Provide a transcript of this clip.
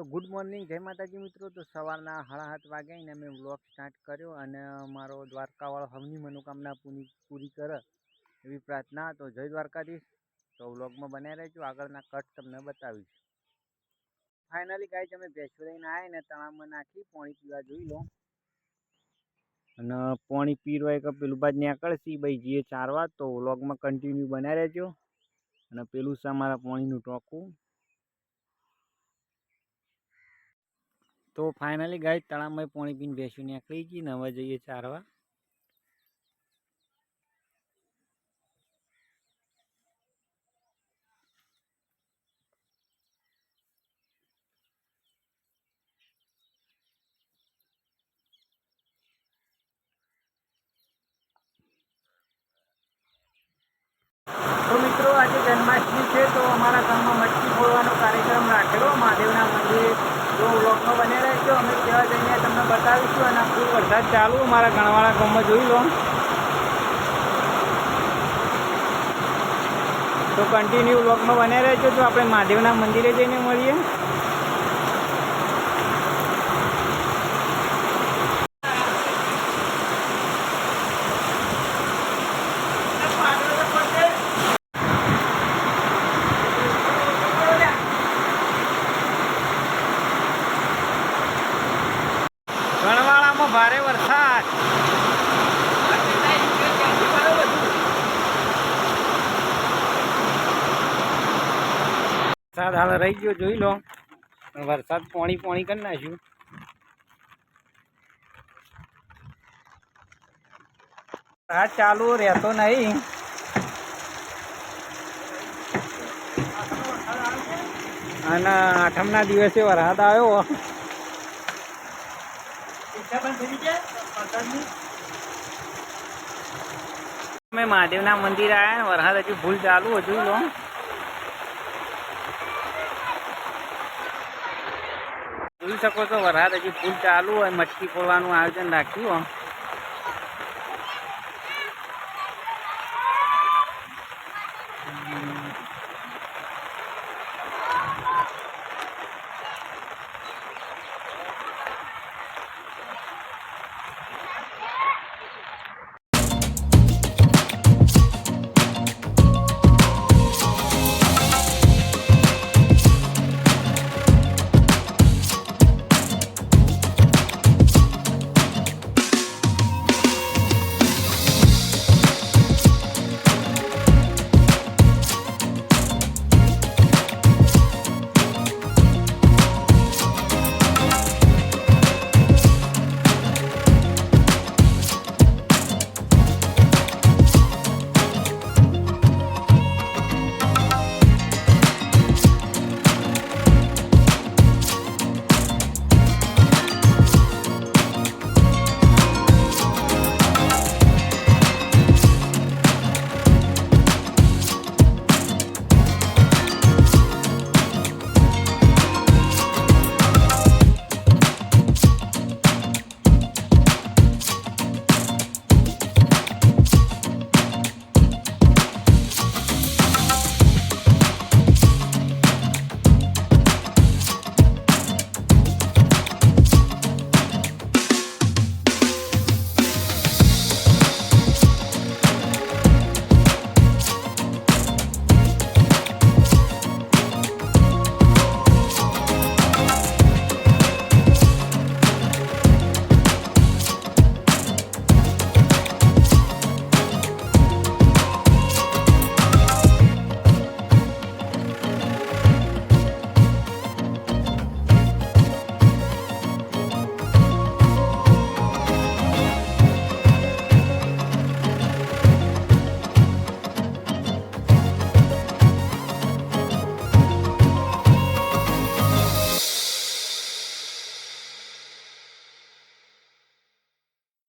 તો good morning, જય માતાજી મિત્રો. તો સવારના સાડા સાત વાગે ને મેં વ્લોગ સ્ટાર્ટ કર્યો અને મારો દ્વારકાવાળો હમની મનોકામના પૂરી પૂરી કરે એવી પ્રાર્થના. તો જય દ્વારકાધીશ. તો વ્લોગમાં બનાવી રહેજો. આગળના કટ તમને બતાવીશ. ફાઇનલી ગાય તમે ભેંસો લઈને આવ્યા ને તળાવમાં નાખી પાણી પીવા જોઈ લો. અને પાણી પીરવા એક પેલું બાજ નીકળશે ભાઈ જે ચારવા. તો વ્લોગમાં કન્ટિન્યુ બનાવી રહેજો. અને પેલું છે અમારા પાણીનું ટોકું. તો ફાઇનલી ગાય તળાવમાં પાણી પીને ભેંસું નીકળી ગઈ ને હવે જઈએ ચારવા. તો મિત્રો આજે જન્માષ્ટમી છે, તો અમારા ગામમાં મટકી ફોડવાનો કાર્યક્રમ રાખેલો. મહાદેવના મંદિરે જો વ્લોગમાં બને રહેજો અમે ત્યાં જઈને તમને બતાવીશું અને ફૂલ વરસાદ ચાલુ, અમારા ગણવાળા ગામમાં જોઈ લો. તો કન્ટિન્યુ બ્લોકમાં બને રહેજો. તો આપણે મહાદેવના મંદિરે જઈને મળીએ. ભારે વરસાદ હાલ રહી ગયો, જોઈ લો. વરસાદ પોણી પોણી કરી નાખ્યું. વરસાદ ચાલુ રહેતો નહીં. અને આઠમના દિવસે વરસાદ આવ્યો. અમે મહાદેવના મંદિર આવ્યા ને, વરસાદ હજુ ભૂલ ચાલુ, હજુ લો. જોઈ શકો છો, વરસાદ હજી ફૂલ ચાલુ હોય, મટકી ફોડવાનું આયોજન રાખ્યું હોય